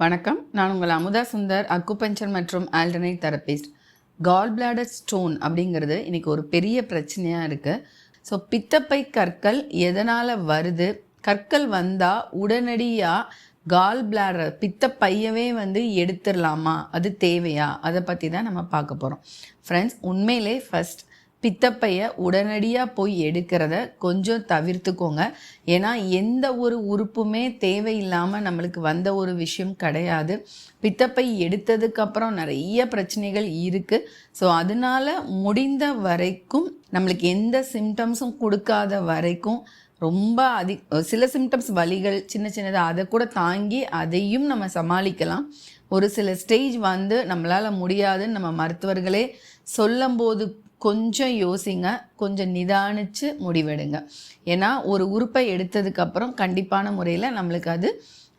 வணக்கம். நான் உங்கள் அமுதா சுந்தர் அக்குபஞ்சர் மற்றும் alternate therapist gall bladder stone அப்படிங்கிறது இன்னைக்கு ஒரு பெரிய பிரச்சனையாக இருக்குது ஸோ பித்தப்பை கற்கள் எதனால் வருது? கற்கள் வந்தால் உடனடியாக கால் பிளாடர் பித்தப்பையவே வந்து எடுத்துடலாமா? அது தேவையா? அதை பற்றி தான் நம்ம பார்க்க போகிறோம் ஃப்ரெண்ட்ஸ் உண்மையிலே ஃபஸ்ட் பித்தப்பையை உடனடியாக போய் எடுக்கிறத கொஞ்சம் தவிர்த்துக்கோங்க. ஏன்னா எந்த ஒரு உறுப்புமே தேவையில்லாமல் நம்மளுக்கு வந்த ஒரு விஷயம் கிடையாது. பித்தப்பை எடுத்ததுக்கப்புறம் நிறைய பிரச்சனைகள் இருக்குது ஸோ அதனால முடிந்த வரைக்கும் நம்மளுக்கு எந்த சிம்டம்ஸும் கொடுக்காத வரைக்கும் ரொம்ப அதி சில சிம்டம்ஸ் வலிகள் சின்ன சின்னதாக அதை கூட தாங்கி அதையும் நம்ம சமாளிக்கலாம். ஒரு சில ஸ்டேஜ் வந்து நம்மளால் முடியாதுன்னு நம்ம மருத்துவர்களே சொல்லும்போது கொஞ்சம் யோசிங்க கொஞ்சம் நிதானிச்சு முடிவெடுங்க. ஏன்னா ஒரு உறுப்பை எடுத்ததுக்கப்புறம் கண்டிப்பான முறையில் நம்மளுக்கு அது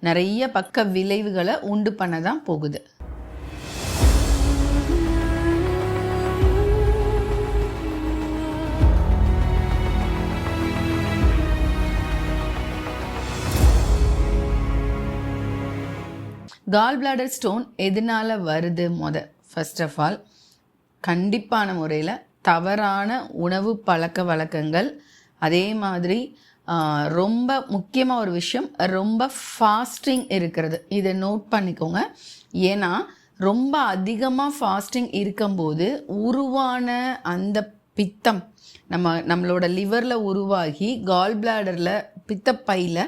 நிறைய பக்க விளைவுகளை உண்டு பண்ண தான் போகுது. கால் பிளாடர் ஸ்டோன் எதனால வருது முத? ஃபர்ஸ்ட் ஆஃப் ஆல் கண்டிப்பான முறையில் தவறான உணவு பழக்க வழக்கங்கள் அதே மாதிரி ரொம்ப முக்கியமாக ஒரு விஷயம் ரொம்ப ஃபாஸ்டிங் இருக்கிறது. இதை நோட் பண்ணிக்கோங்க. ஏன்னா ரொம்ப அதிகமாக ஃபாஸ்டிங் இருக்கும்போது உருவான அந்த பித்தம் நம்ம நம்மளோட லிவரில் உருவாகி கால் பிளாடரில் பித்தப்பையில்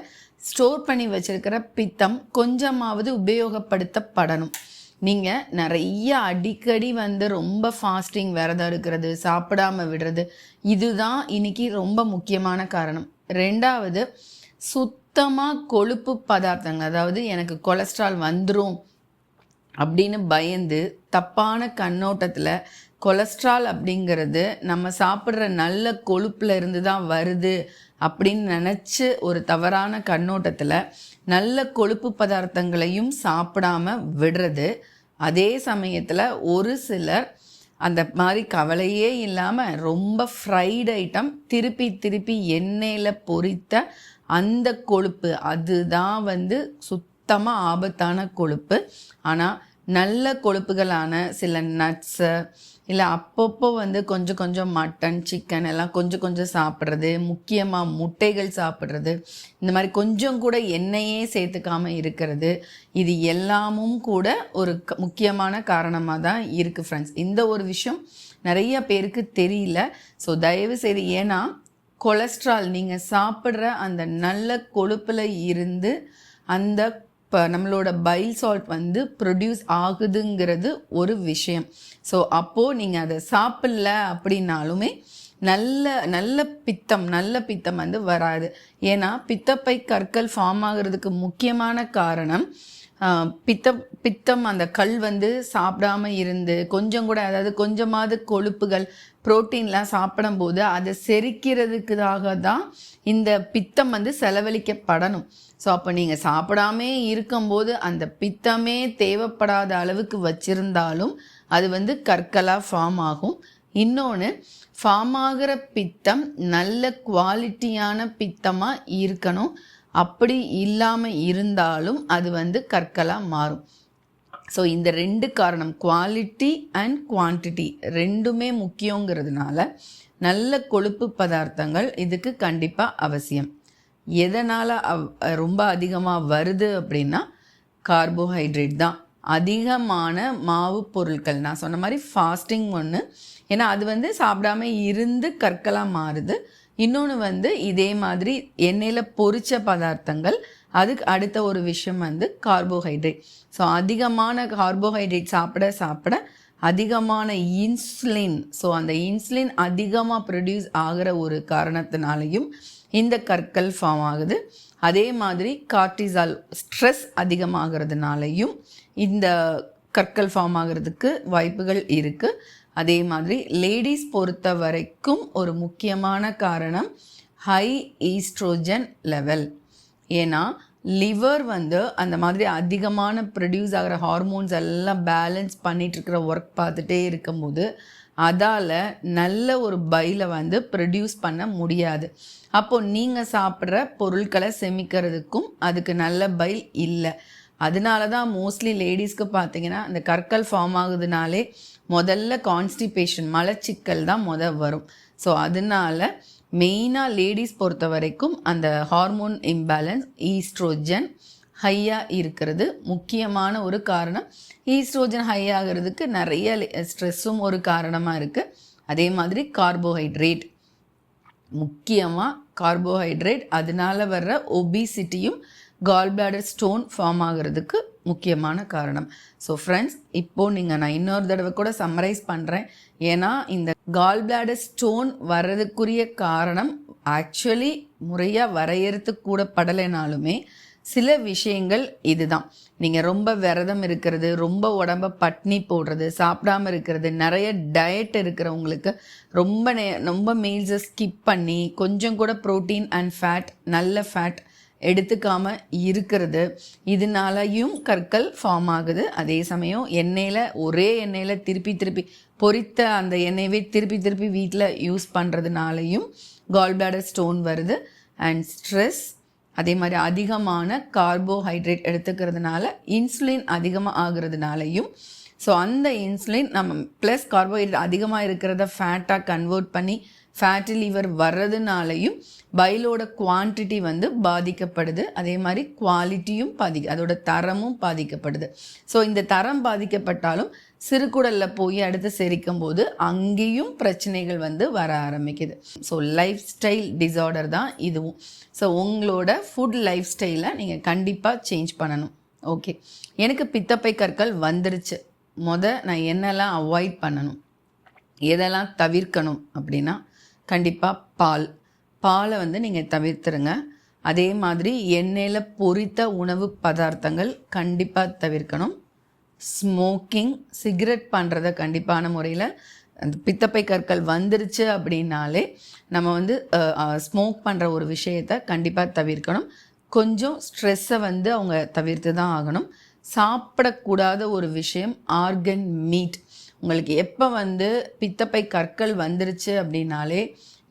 ஸ்டோர் பண்ணி வச்சிருக்கிற பித்தம் கொஞ்சமாவது உபயோகப்படுத்தப்படணும். நீங்கள் நிறைய அடிக்கடி வந்து ரொம்ப ஃபாஸ்டிங் விரதம் இருக்கிறது சாப்பிடாம விடுறது இதுதான் இன்னைக்கு ரொம்ப முக்கியமான காரணம். ரெண்டாவது சுத்தமாக கொழுப்பு பதார்த்தங்கள் அதாவது எனக்கு கொலஸ்ட்ரால் வந்துடும் அப்படின்னு பயந்து தப்பான கண்ணோட்டத்தில் கொலஸ்ட்ரால் அப்படிங்கிறது நம்ம சாப்பிட்ற நல்ல கொழுப்புல இருந்து தான் வருது அப்படின்னு நினச்சி ஒரு தவறான கண்ணோட்டத்தில் நல்ல கொழுப்பு பதார்த்தங்களையும் சாப்பிடாம விடுறது. அதே சமயத்தில் ஒரு சிலர் அந்த மாதிரி கவலையே இல்லாமல் ரொம்ப ஃப்ரைடு ஐட்டம் திருப்பி திருப்பி எண்ணெயில் பொரித்த அந்த கொழுப்பு அதுதான் வந்து சுத்தமாக ஆபத்தான கொழுப்பு. ஆனால் நல்ல கொழுப்புகளான சில நட்ஸு இல்லை அப்பப்போ வந்து கொஞ்சம் கொஞ்சம் மட்டன் சிக்கன் எல்லாம் கொஞ்சம் கொஞ்சம் சாப்பிட்றது முக்கியமாக முட்டைகள் சாப்பிட்றது இந்த மாதிரி கொஞ்சம் கூட எண்ணெயே சேர்த்துக்காம இருக்கிறது இது எல்லாமும் கூட ஒரு க- முக்கியமான காரணமாக தான் இருக்குது ஃப்ரெண்ட்ஸ் இந்த ஒரு விஷயம் நிறைய பேருக்கு தெரியல. ஸோ தயவு செய்து ஏன்னா கொலஸ்ட்ரால் நீங்கள் சாப்பிட்ற அந்த நல்ல கொழுப்பில் இருந்து அந்த இப்போ நம்மளோட பைல் சால்ட் வந்து ப்ரொடியூஸ் ஆகுதுங்கிறது ஒரு விஷயம். ஸோ அப்போது நீங்கள் அதை சாப்பிடல அப்படின்னாலுமே நல்ல நல்ல பித்தம் நல்ல பித்தம் வந்து வராது. ஏன்னா பித்தப்பை கற்கள் ஃபார்ம் ஆகுறதுக்கு முக்கியமான காரணம் பித்தம் பித்தம் அந்த கல் வந்து சாப்பிடாம இருந்து கொஞ்சம் கூட அதாவது கொஞ்சமாவது கொழுப்புகள் புரோட்டீன்லாம் சாப்பிடும்போது அதை செரிக்கிறதுக்காக தான் இந்த பித்தம் வந்து செலவழிக்கப்படணும். ஸோ அப்போ நீங்கள் சாப்பிடாமே இருக்கும்போது அந்த பித்தமே தேவைப்படாத அளவுக்கு வச்சிருந்தாலும் அது வந்து கற்களாக ஃபார்ம் ஆகும். இன்னொன்று ஃபார்ம் ஆகிற பித்தம் நல்ல குவாலிட்டியான பித்தமாக இருக்கணும். அப்படி இல்லாமல் இருந்தாலும் அது வந்து கற்களாக மாறும். ஸோ இந்த ரெண்டு காரணம் குவாலிட்டி அண்ட் குவான்டிட்டி ரெண்டுமே முக்கியங்கிறதுனால நல்ல கொழுப்பு பதார்த்தங்கள் இதுக்கு கண்டிப்பாக அவசியம். எதனால் அவ் ரொம்ப அதிகமாக வருது அப்படின்னா கார்போஹைட்ரேட் தான். அதிகமான மாவு பொருட்கள் நான் சொன்ன மாதிரி ஃபாஸ்டிங் ஒன்று ஏன்னா அது வந்து சாப்பிடாம இருந்து கற்களாக மாறுது. இன்னொன்று வந்து இதே மாதிரி எண்ணெயில் பொரித்த பதார்த்தங்கள் அதுக்கு அடுத்த ஒரு விஷயம் வந்து கார்போஹைட்ரேட் ஸோ அதிகமான கார்போஹைட்ரேட் சாப்பிட சாப்பிட அதிகமான இன்சுலின் ஸோ அந்த இன்சுலின் அதிகமாக ப்ரொடியூஸ் ஆகிற ஒரு காரணத்தினாலையும் இந்த கற்கள் ஃபார்ம் ஆகுது. அதே மாதிரி கார்டிசால் ஸ்ட்ரெஸ் அதிகமாகிறதுனாலையும் இந்த கற்கள் ஃபார்ம் ஆகிறதுக்கு வாய்ப்புகள் இருக்குது அதே மாதிரி லேடிஸ் பொறுத்த வரைக்கும் ஒரு முக்கியமான காரணம் ஹை ஈஸ்ட்ரோஜன் லெவல். ஏன்னா லிவர் வந்து அந்த மாதிரி அதிகமான ப்ரொடியூஸ் ஆகிற ஹார்மோன்ஸ் எல்லாம் பேலன்ஸ் பண்ணிகிட்ருக்கிற இருக்கிற ஒர்க் பார்த்துட்டே இருக்கும்போது அதால் நல்ல ஒரு பைலை வந்து ப்ரொடியூஸ் பண்ண முடியாது. அப்போ நீங்கள் சாப்பிட்ற பொருட்களை செமிக்கிறதுக்கும் அதுக்கு நல்ல பைல் இல்லை. அதனால தான் மோஸ்ட்லி லேடிஸ்க்கு பார்த்தீங்கன்னா அந்த கற்கள் ஃபார்ம் ஆகுதுனாலே முதல்ல கான்ஸ்டிபேஷன் மலச்சிக்கல் தான் முத வரும். ஸோ அதனால மெயினாக லேடிஸ் பொறுத்த வரைக்கும் அந்த ஹார்மோன் இம்பேலன்ஸ் ஈஸ்ட்ரோஜன் ஹையாக இருக்கிறது. முக்கியமான ஒரு காரணம் ஈஸ்ட்ரோஜன் ஹை ஆகிறதுக்கு நிறைய ஸ்ட்ரெஸ்ஸும் ஒரு காரணமாக இருக்குது அதே மாதிரி கார்போஹைட்ரேட் முக்கியமாக கார்போஹைட்ரேட் அதனால வர்ற ஒபிசிட்டியும் கால் பிளாடர் ஸ்டோன் ஃபார்ம் ஆகிறதுக்கு முக்கியமான காரணம். ஸோ ஃப்ரெண்ட்ஸ் இப்போது நீங்கள் நான் இன்னொரு தடவை கூட சம்மரைஸ் பண்ணுறேன் ஏன்னா இந்த கால் பிளாடர் ஸ்டோன் வர்றதுக்குரிய காரணம் ஆக்சுவலி முறையாக வரையறுத்து கூட படலைனாலுமே சில விஷயங்கள் இதுதான். நீங்கள் ரொம்ப விரதம் இருக்கிறது ரொம்ப உடம்ப பட்னி போடுறது சாப்பிடாம இருக்கிறது நிறைய டயட் இருக்கிறவங்களுக்கு ரொம்ப நே ரொம்ப மீல்ஸை ஸ்கிப் பண்ணி கொஞ்சம் கூட ப்ரோட்டீன் அண்ட் ஃபேட் நல்ல ஃபேட் எடுத்துக்காம இருக்கிறது. இதனாலையும் கற்கள் ஃபார்ம் ஆகுது. அதே சமயம் எண்ணெயில் ஒரே எண்ணெயில் திருப்பி திருப்பி பொரித்த அந்த எண்ணெயவே திருப்பி திருப்பி வீட்டில் யூஸ் பண்ணுறதுனாலையும் கால் ஸ்டோன் வருது. அண்ட் ஸ்ட்ரெஸ் அதே மாதிரி அதிகமான கார்போஹைட்ரேட் எடுத்துக்கிறதுனால இன்சுலின் அதிகமாக ஆகுறதுனாலையும் ஸோ அந்த இன்சுலின் நம்ம ப்ளஸ் கார்போஹைட்ரேட் அதிகமாக இருக்கிறத ஃபேட்டாக கன்வெர்ட் பண்ணி ஃபேட்டி லிவர் வர்றதுனாலையும் பைலோட குவான்டிட்டி வந்து பாதிக்கப்படுது. அதே மாதிரி குவாலிட்டியும் பாதி அதோட தரமும் பாதிக்கப்படுது. ஸோ இந்த தரம் பாதிக்கப்பட்டாலும் சிறுகுடலில் போய் அடுத்து செரிக்கும் போது அங்கேயும் பிரச்சனைகள் வந்து வர ஆரம்பிக்குது. ஸோ லைஃப் ஸ்டைல் டிசார்டர் தான் இதுவும். ஸோ உங்களோட ஃபுட் லைஃப் ஸ்டைலை நீங்கள் கண்டிப்பாக சேஞ்ச் பண்ணணும். ஓகே எனக்கு பித்தப்பை கற்கள் வந்துருச்சு. மொதல் நான் என்னெல்லாம் அவாய்ட் பண்ணணும்? எதெல்லாம் தவிர்க்கணும் அப்படின்னா கண்டிப்பாக பால். பாலை வந்து நீங்கள் தவிர்த்துருங்க. அதே மாதிரி எண்ணெயில் பொரித்த உணவு பதார்த்தங்கள் கண்டிப்பாக தவிர்க்கணும். ஸ்மோக்கிங் சிகரெட் பண்ணுறத கண்டிப்பான முறையில் அந்த பித்தப்பை கற்கள் வந்துருச்சு அப்படின்னாலே நம்ம வந்து ஸ்மோக் பண்ணுற ஒரு விஷயத்த கண்டிப்பாக தவிர்க்கணும். கொஞ்சம் ஸ்ட்ரெஸ்ஸை வந்து அவங்க தவிர்த்து தான் ஆகணும். சாப்பிடக்கூடாத ஒரு விஷயம் ஆர்கன் மீட். உங்களுக்கு எப்போ வந்து பித்தப்பை கற்கள் வந்துருச்சு அப்படின்னாலே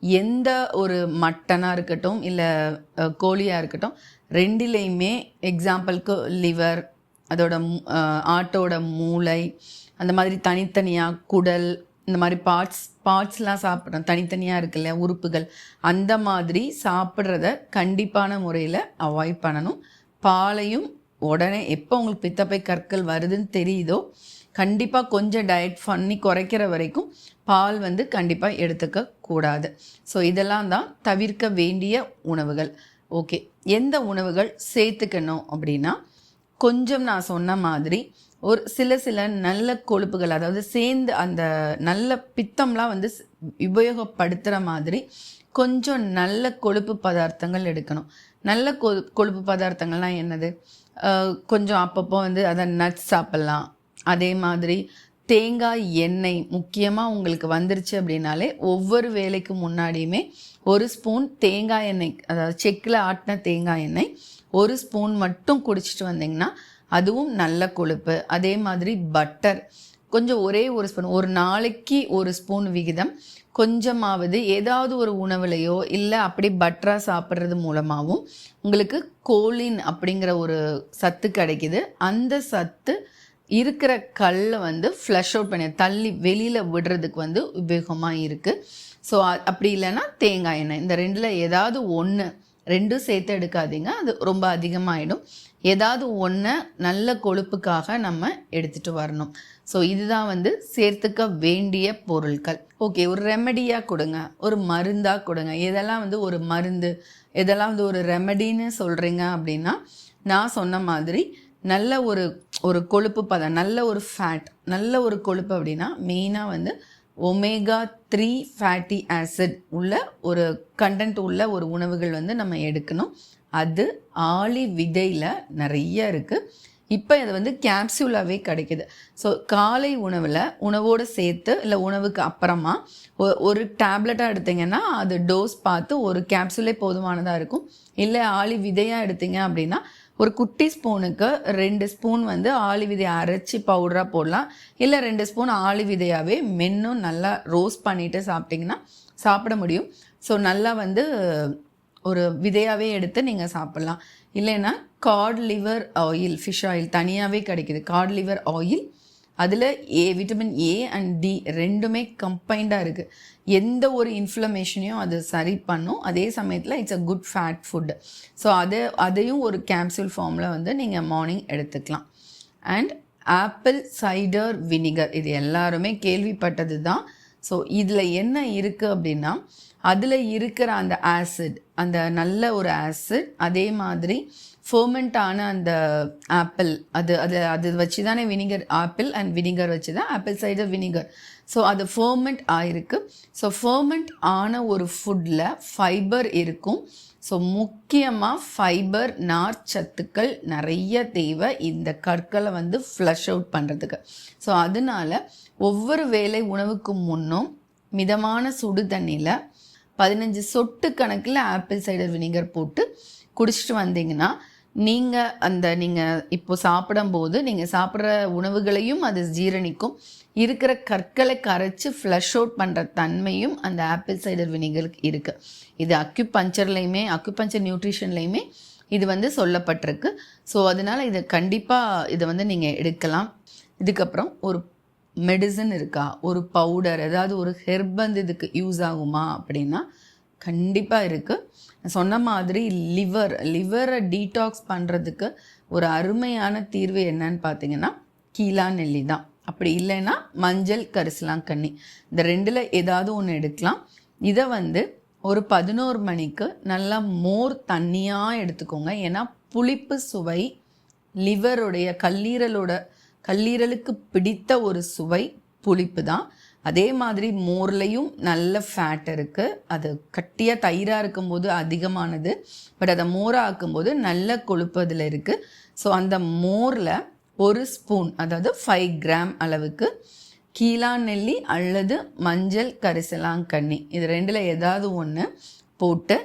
எந்த ஒரு மட்டனாக இருக்கட்டும் இல்லை கோழியாக இருக்கட்டும் ரெண்டிலையுமே எக்ஸாம்பிளுக்கு லிவர் அதோட ஆட்டோட மூளை அந்த மாதிரி தனித்தனியாக குடல் இந்த மாதிரி பார்ட்ஸ் பார்ட்ஸ்லாம் சாப்பிட்றோம் தனித்தனியாக இருக்குல்ல உறுப்புகள். அந்த மாதிரி சாப்பிட்றத கண்டிப்பான முறையில் அவாய்ட் பண்ணணும். பாலையும் உடனே எப்போ உங்களுக்கு பித்தப்பை கற்கள் வருதுன்னு தெரியுதோ கண்டிப்பாக கொஞ்சம் டயட் பண்ணி குறைக்கிற வரைக்கும் பால் வந்து கண்டிப்பாக எடுத்துக்க கூடாது. ஸோ இதெல்லாம் தான் தவிர்க்க வேண்டிய உணவுகள். ஓகே எந்த உணவுகள் சேர்த்துக்கணும் அப்படின்னா கொஞ்சம் நான் சொன்ன மாதிரி ஒரு சில சில நல்ல கொழுப்புகள் அதாவது சேர்ந்து அந்த நல்ல பித்தம்லாம் வந்து உபயோகப்படுத்துகிற மாதிரி கொஞ்சம் நல்ல கொழுப்பு பதார்த்தங்கள் எடுக்கணும். நல்ல கொ கொழுப்பு பதார்த்தங்கள்லாம் என்னது? கொஞ்சம் அப்பப்போ வந்து அதை நட்ஸ் சாப்பிட்லாம். அதே மாதிரி தேங்காய் எண்ணெய் முக்கியமாக உங்களுக்கு வந்துருச்சு அப்படின்னாலே ஒவ்வொரு வேலைக்கு முன்னாடியுமே ஒரு ஸ்பூன் தேங்காய் எண்ணெய் அதாவது செக்கில் ஆட்டின தேங்காய் எண்ணெய் ஒரு ஸ்பூன் மட்டும் குடிச்சிட்டு வந்தீங்கன்னா அதுவும் நல்ல கொழுப்பு. அதே மாதிரி பட்டர். கொஞ்சம் ஒரே ஒரு ஸ்பூன் ஒரு நாளைக்கு ஒரு ஸ்பூன் விகிதம். கொஞ்சமாவது ஏதாவது ஒரு உணவுலையோ இல்லை அப்படி பட்டராக சாப்பிட்றது மூலமாகவும் உங்களுக்கு கோலின் அப்படிங்கிற ஒரு சத்து கிடைக்குது. அந்த சத்து இருக்கிற கல்லை வந்து ஃப்ளஷ் அவுட் பண்ணி தள்ளி வெளியில் விடுறதுக்கு வந்து உபயோகமாக இருக்குது ஸோ அப்படி இல்லைன்னா தேங்காய் எண்ணெய். இந்த ரெண்டில் ஏதாவது ஒன்று ரெண்டும் சேர்த்து எடுக்காதீங்க. அது ரொம்ப அதிகமாகிடும் ஏதாவது ஒன்று நல்ல கொழுப்புக்காக நம்ம எடுத்துகிட்டு வரணும். ஸோ இதுதான் வந்து சேர்த்துக்க வேண்டிய பொருட்கள். ஓகே ஒரு ரெமடியாக கொடுங்க. ஒரு மருந்தாக கொடுங்க. இதெல்லாம் வந்து ஒரு மருந்து இதெல்லாம் வந்து ஒரு ரெமடின்னு சொல்கிறீங்க அப்படின்னா நான் சொன்ன மாதிரி நல்ல ஒரு ஒரு கொழுப்பு பதம் நல்ல ஒரு ஃபேட் நல்ல ஒரு கொழுப்பு அப்படின்னா மெயினாக வந்து ஒமேகா த்ரீ ஃபேட்டி ஆசிட் உள்ள ஒரு கண்டென்ட் உள்ள ஒரு உணவுகள் வந்து நம்ம எடுக்கணும். அது ஆளி விதையில் நிறைய இருக்குது இப்போ அது வந்து கேப்சூலாகவே கிடைக்குது. ஸோ காலை உணவில் உணவோடு சேர்த்து இல்லை உணவுக்கு அப்புறமா ஒரு டேப்லெட்டாக எடுத்திங்கன்னா அது டோஸ் பார்த்து ஒரு கேப்சூலே போதுமானதாக இருக்கும். இல்லை ஆளி விதையாக எடுத்தீங்க அப்படின்னா ஒரு குட்டி ஸ்பூனுக்கு ரெண்டு ஸ்பூன் வந்து ஆளி விதையை அரைச்சி பவுடராக போடலாம். இல்லை ரெண்டு ஸ்பூன் ஆளி விதையாகவே மென்னும் நல்லா ரோஸ்ட் பண்ணிவிட்டு சாப்பிட்டிங்கன்னா சாப்பிட முடியும். ஸோ நல்லா வந்து ஒரு விதையாகவே எடுத்து நீங்கள் சாப்பிட்லாம். இல்லைன்னா cod liver oil fish oil தனியாகவே கிடைக்குது. காட் லிவர் ஆயில் அதில் A vitamin A and D ரெண்டுமே கம்பைண்டாக இருக்குது எந்த ஒரு இன்ஃப்ளமேஷனையும் அது சரி பண்ணும். அதே சமயத்தில் it's a good fat food so அதை அதையும் ஒரு கேப்சூல் ஃபார்மில் வந்து நீங்கள் மார்னிங் எடுத்துக்கலாம். அண்ட் ஆப்பிள் சைடர் வினிகர் இது எல்லாருமே கேள்விப்பட்டது தான் ஸோ இதில் என்ன இருக்குது அப்படின்னா அதில் இருக்கிற அந்த ஆசிட் அந்த நல்ல ஒரு ஆசிட் அதே மாதிரி ஃபர்மெண்ட் ஆன அந்த ஆப்பிள் அது அது அது வச்சு தானே வினிகர் ஆப்பிள் அண்ட் வினிகர் வச்சு தான் ஆப்பிள் சைடர் வினிகர் ஸோ அது ஃபர்மெண்ட் ஆயிருக்கு. ஸோ ஃபர்மெண்ட் ஆன ஒரு ஃபுட்டில் ஃபைபர் இருக்கும். ஸோ முக்கியமாக ஃபைபர் நார் சத்துக்கள் நிறைய தேவை இந்த கற்களை வந்து ஃப்ளஷ் அவுட் பண்ணுறதுக்கு ஸோ அதனால ஒவ்வொரு வேலை உணவுக்கு முன்னும் மிதமான சுடு தண்ணியில் பதினஞ்சு சொட்டு கணக்கில் ஆப்பிள் சைடர் வினிகர் போட்டு குடிச்சிட்டு வந்தீங்கன்னா நீங்கள் அந்த நீங்கள் இப்போ சாப்பிடும்போது நீங்கள் சாப்பிட்ற உணவுகளையும் அது ஜீரணிக்கும். இருக்கிற கற்களை கரைச்சி ஃப்ளஷ் அவுட் பண்ணுற தன்மையும் அந்த ஆப்பிள் சைடர் வினிகருக்கு இருக்குது இது அக்யூபஞ்சர்லேயுமே அக்யூபஞ்சர் நியூட்ரிஷன்லேயுமே இது வந்து சொல்லப்பட்டிருக்கு. ஸோ அதனால் இதை கண்டிப்பாக இதை வந்து நீங்கள் எடுக்கலாம். இதுக்கப்புறம் ஒரு மெடிசன் இருக்கா? ஒரு பவுடர் ஏதாவது ஒரு ஹெர்ப் வந்து இதுக்கு யூஸ் ஆகுமா அப்படின்னா கண்டிப்பாக இருக்குது சொன்ன மாதிரி லிவர் லிவரை டீடாக்ஸ் பண்ணுறதுக்கு ஒரு அருமையான தீர்வு என்னன்னு பார்த்தீங்கன்னா கீழா நெல்லி தான். அப்படி இல்லைன்னா மஞ்சள் கரிசலாங்கண்ணி இந்த ரெண்டில் ஏதாவது ஒன்று எடுக்கலாம். இதை வந்து ஒரு பதினோரு மணிக்கு நல்லா மோர் தண்ணியாக எடுத்துக்கோங்க. ஏன்னா புளிப்பு சுவை லிவருடைய கல்லீரலோட கல்லீரலுக்கு பிடித்த ஒரு சுவை புளிப்பு தான். அதே மாதிரி மோர்லேயும் நல்ல ஃபேட் இருக்குது அது கட்டியாக தயிராக இருக்கும்போது அதிகமானது. பட் அதை மோராக ஆக்கும்போது நல்ல கொழுப்பு அதில் இருக்குது ஸோ அந்த மோரில் ஒரு ஸ்பூன் அதாவது ஃபைவ் கிராம் அளவுக்கு கீழா நெல்லி அல்லது மஞ்சள் கரிசலாங்கண்ணி இது ரெண்டில் ஏதாவது ஒன்று போட்டு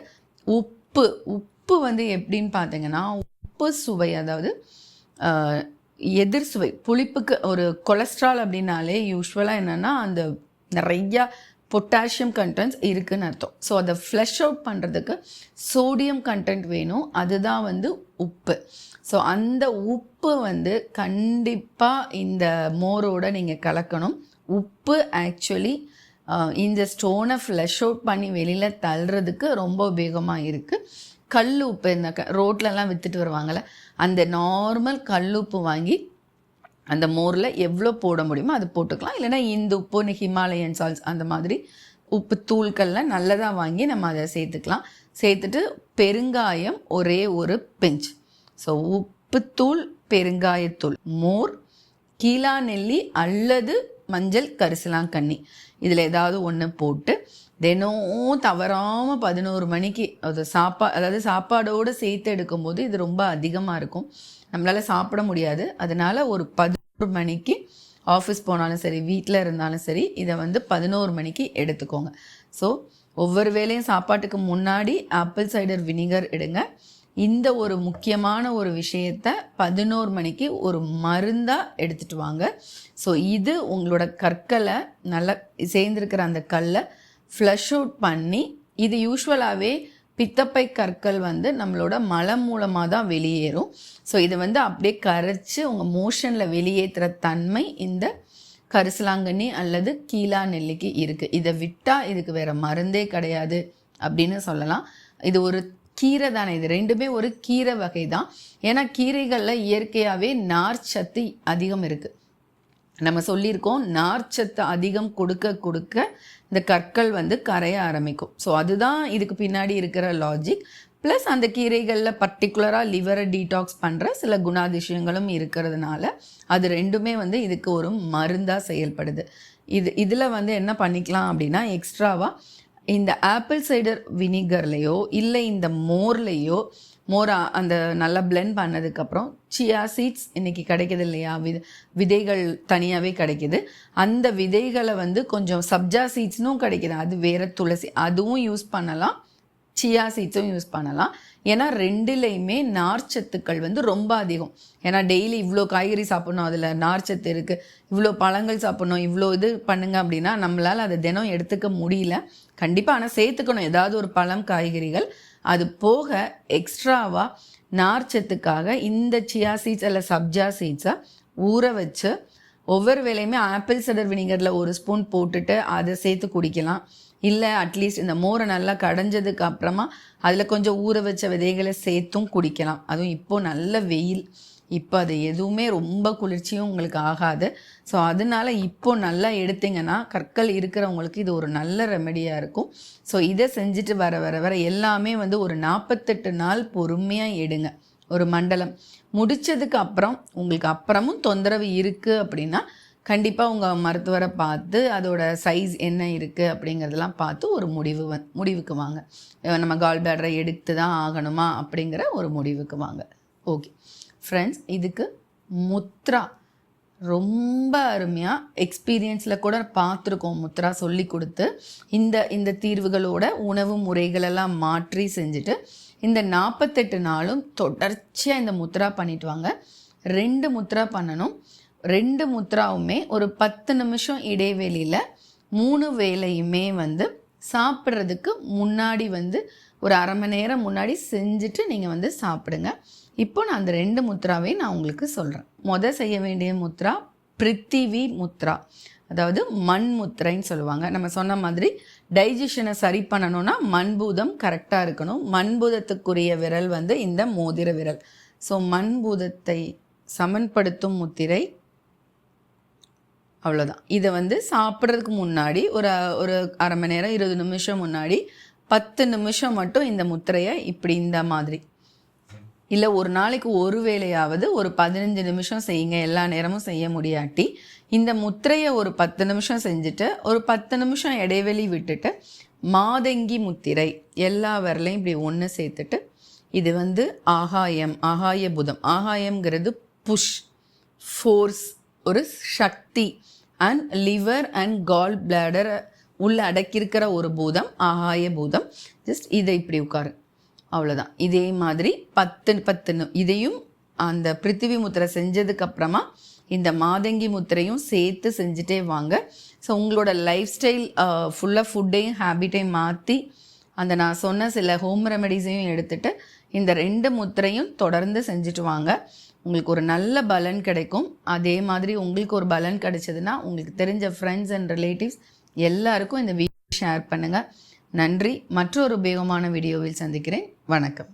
உப்பு உப்பு வந்து எப்படின்னு பார்த்தீங்கன்னா உப்பு சுவை அதாவது எதிர் சுவை புளிப்புக்கு ஒரு கொலஸ்ட்ரால் அப்படின்னாலே யூஸ்வலாக என்னென்னா அந்த நிறையா பொட்டாசியம் கண்டென்ட்ஸ் இருக்குதுன்னு அர்த்தம். ஸோ அதை ஃப்ளஷ் அவுட் பண்ணுறதுக்கு சோடியம் கண்டென்ட் வேணும். அதுதான் வந்து உப்பு. ஸோ அந்த உப்பு வந்து கண்டிப்பாக இந்த மோரோட நீங்கள் கலக்கணும். உப்பு ஆக்சுவலி இந்த ஸ்டோனை ஃப்ளஷ் அவுட் பண்ணி வெளியில் தள்ளுறதுக்கு ரொம்ப உபயோகமாக இருக்குது கல் உப்பு இந்த க ரோட்லலாம் விற்றுட்டு வருவாங்கள்ல அந்த நார்மல் கல் உப்பு வாங்கி அந்த மோரில் எவ்வளோ போட முடியுமோ அது போட்டுக்கலாம். இல்லைன்னா இந்த உப்பு ஹிமாலயன் சால்ஸ் அந்த மாதிரி உப்பு தூள்கள்லாம் நல்லதாக வாங்கி நம்ம அதை சேர்த்துக்கலாம். சேர்த்துட்டு பெருங்காயம் ஒரே ஒரு பிஞ்ச். ஸோ உப்புத்தூள் பெருங்காயத்தூள் மோர் கீழா நெல்லி அல்லது மஞ்சள் கரிசலாங்கண்ணி. இதில் ஏதாவது ஒன்று போட்டு தினமும் தவறாமல் பதினோரு மணிக்கு அது சாப்பா அதாவது சாப்பாடோடு சேர்த்து எடுக்கும்போது இது ரொம்ப அதிகமாக இருக்கும். நம்மளால் சாப்பிட முடியாது. அதனால் ஒரு பதினோரு மணிக்கு ஆஃபீஸ் போனாலும் சரி வீட்டில் இருந்தாலும் சரி இதை வந்து பதினோரு மணிக்கு எடுத்துக்கோங்க. ஸோ ஒவ்வொரு வேளையும் சாப்பாட்டுக்கு முன்னாடி ஆப்பிள் சைடர் வினிகர் எடுங்க. இந்த ஒரு முக்கியமான ஒரு விஷயத்த பதினோரு மணிக்கு ஒரு மருந்தாக எடுத்துகிட்டு வாங்க. ஸோ இது உங்களோட கற்களை நல்லா சேர்ந்துருக்கிற அந்த கல்லை ஃப்ளஷ் அவுட் பண்ணி இது யூஸ்வலாகவே பித்தப்பை கற்கள் வந்து நம்மளோட மலம் மூலமாக தான் வெளியேறும். ஸோ இது வந்து அப்படியே கரைச்சி உங்கள் மோஷனில் வெளியேற்றுற தன்மை இந்த கரிசலாங்கண்ணி அல்லது கீழா நெல்லிக்கு இருக்குது இதை விட்டால் இதுக்கு வேறு மருந்தே கிடையாது அப்படின்னு சொல்லலாம். இது ஒரு கீரை தானே. இது ரெண்டுமே ஒரு கீரை வகை தான் ஏன்னா கீரைகளில் இயற்கையாகவே நார் சத்து அதிகம் இருக்குது நம்ம சொல்லியிருக்கோம் நார்ச்சத்து அதிகம் கொடுக்க கொடுக்க இந்த கற்கள் வந்து கரைய ஆரம்பிக்கும். ஸோ அதுதான் இதுக்கு பின்னாடி இருக்கிற லாஜிக் ப்ளஸ் அந்த கீரைகளில் பர்டிகுலராக லிவரை டீடாக்ஸ் பண்ணுற சில குணாதிசயங்களும் இருக்கிறதுனால அது ரெண்டுமே வந்து இதுக்கு ஒரு மருந்தாக செயல்படுது. இது இதில் வந்து என்ன பண்ணிக்கலாம் அப்படின்னா எக்ஸ்ட்ராவாக இந்த ஆப்பிள் சைடர் வினிகர்லேயோ இல்லை இந்த மோர்லேயோ மோரா அந்த நல்லா பிளெண்ட் பண்ணதுக்கப்புறம் சியா சீட்ஸ் இன்றைக்கி கிடைக்குது இல்லையா? வித விதைகள் தனியாகவே கிடைக்குது. அந்த விதைகளை வந்து கொஞ்சம் சப்ஜா சீட்ஸ்னும் கிடைக்குது. அது வேற துளசி அதுவும் யூஸ் பண்ணலாம். சியா சீட்ஸும் யூஸ் பண்ணலாம். ஏன்னா ரெண்டுலேயுமே நார்ச்சத்துக்கள் வந்து ரொம்ப அதிகம். ஏன்னா டெய்லி இவ்வளோ காய்கறி சாப்பிட்ணும் அதில் நார்ச்சத்து இருக்குது இவ்வளோ பழங்கள் சாப்பிட்ணும் இவ்வளோ இது பண்ணுங்க அப்படின்னா நம்மளால் அதை தினம் எடுத்துக்க முடியல. கண்டிப்பாக ஆனால் சேர்த்துக்கணும். ஏதாவது ஒரு பழம் காய்கறிகள். அது போக எக்ஸ்ட்ராவாக நார்ச்சத்துக்காக இந்த சியா சீட்ஸ் அல்ல சப்ஜா சீட்ஸை ஊற வச்சு ஒவ்வொரு வேலையுமே ஆப்பிள் சடர் வினிகரில் ஒரு ஸ்பூன் போட்டுட்டு அதை சேர்த்து குடிக்கலாம். இல்லை அட்லீஸ்ட் இந்த மோரை நல்லா கடைஞ்சதுக்கு அப்புறமா அதில் கொஞ்சம் ஊற வச்ச விதைகளை சேர்த்தும் குடிக்கலாம். அதுவும் இப்போது நல்ல வெயில். இப்போ அது எதுவுமே ரொம்ப குளிர்ச்சியும் உங்களுக்கு ஆகாது. ஸோ அதனால இப்போ நல்லா எடுத்தீங்கன்னா கற்கள் இருக்கிறவங்களுக்கு இது ஒரு நல்ல ரெமெடியாக இருக்கும். ஸோ இதை செஞ்சுட்டு வர வர வர எல்லாமே வந்து ஒரு நாற்பத்தெட்டு நாள் பொறுமையாக எடுங்க. ஒரு மண்டலம். முடிச்சதுக்கு அப்புறம் உங்களுக்கு அப்புறமும் தொந்தரவு இருக்குது அப்படின்னா கண்டிப்பாக உங்கள் மருத்துவரை பார்த்து அதோட சைஸ் என்ன இருக்குது அப்படிங்கிறதெல்லாம் பார்த்து ஒரு முடிவு வந் முடிவுக்கு வாங்க. நம்ம கால் பேடரை எடுத்து தான் ஆகணுமா அப்படிங்கிற ஒரு முடிவுக்கு வாங்க. ஓகே ஃப்ரெண்ட்ஸ் இதுக்கு முத்ரா. ரொம்ப அருமையாக எக்ஸ்பீரியன்ஸில் கூட பார்த்துருக்கோம் முத்ரா சொல்லி கொடுத்து. இந்த இந்த தீர்வுகளோட உணவு முறைகளெல்லாம் மாற்றி செஞ்சுட்டு இந்த நாற்பத்தெட்டு நாளும் தொடர்ச்சியாக இந்த முத்ரா பண்ணிட்டு வாங்க. ரெண்டு முத்ரா பண்ணணும். ரெண்டு முத்ராவுமே ஒரு பத்து நிமிஷம் இடைவெளியில் மூணு வேலையுமே வந்து சாப்பிட்றதுக்கு முன்னாடி வந்து ஒரு அரை மணி நேரம் முன்னாடி செஞ்சுட்டு நீங்கள் வந்து சாப்பிடுங்க. இப்போ நான் அந்த ரெண்டு முத்ராவையும் நான் உங்களுக்கு சொல்கிறேன் மொதல் செய்ய வேண்டிய முத்ரா பிருத்திவி முத்ரா அதாவது மண் முத்திரைன்னு சொல்லுவாங்க. நம்ம சொன்ன மாதிரி டைஜஷனை சரி பண்ணணும்னா மண்பூதம் கரெக்டாக இருக்கணும். மண்பூதத்துக்குரிய விரல் வந்து இந்த மோதிர விரல். ஸோ மண்பூதத்தை சமன்படுத்தும் முத்திரை அவ்வளோதான் இதை வந்து சாப்பிட்றதுக்கு முன்னாடி ஒரு ஒரு அரை மணி நேரம் இருபது நிமிஷம் முன்னாடி பத்து நிமிஷம் மட்டும் இந்த முத்திரையை இப்படி இந்த மாதிரி. இல்லை ஒரு நாளைக்கு ஒரு வேளையாவது ஒரு பதினஞ்சு நிமிஷம் செய்யுங்க எல்லா நேரமும் செய்ய முடியாட்டி. இந்த முத்திரையை ஒரு பத்து நிமிஷம் செஞ்சுட்டு ஒரு பத்து நிமிஷம் இடைவெளி விட்டுட்டு மாதங்கி முத்திரை எல்லா விரலையும் இப்படி ஒன்று சேர்த்துட்டு இது வந்து ஆகாயம் ஆகாய புதம். ஆகாயம்ங்கிறது புஷ் ஃபோர்ஸ் ஒரு சக்தி. And liver and gall bladder உள்ள அடக்கியிருக்கிற ஒரு பூதம் ஆகாய பூதம். ஜஸ்ட் இதை இப்படி உட்காரு. அவ்வளோதான் இதே மாதிரி பத்து பத்துன்னு இதையும் அந்த பிருத்திவி முத்திரை செஞ்சதுக்கு அப்புறமா இந்த மாதங்கி முத்திரையும் சேர்த்து செஞ்சுட்டே வாங்க. ஸோ உங்களோட லைஃப் ஸ்டைல் ஃபுல்லாக ஃபுட்டையும் ஹேபிட்டையும் மாற்றி அந்த நான் சொன்ன சில ஹோம் ரெமெடிஸையும் எடுத்துட்டு இந்த ரெண்டு முத்திரையும் தொடர்ந்து செஞ்சுட்டு வாங்க. உங்களுக்கு ஒரு நல்ல பலன் கிடைக்கும். அதே மாதிரி உங்களுக்கு ஒரு பலன் கிடைச்சதுன்னா உங்களுக்கு தெரிஞ்ச ஃப்ரெண்ட்ஸ் அண்ட் ரிலேட்டிவ்ஸ் எல்லாருக்கும் இந்த வீடியோ ஷேர் பண்ணுங்கள் நன்றி. மற்றொரு உபயோகமான வீடியோவில் சந்திக்கிறேன். வணக்கம்.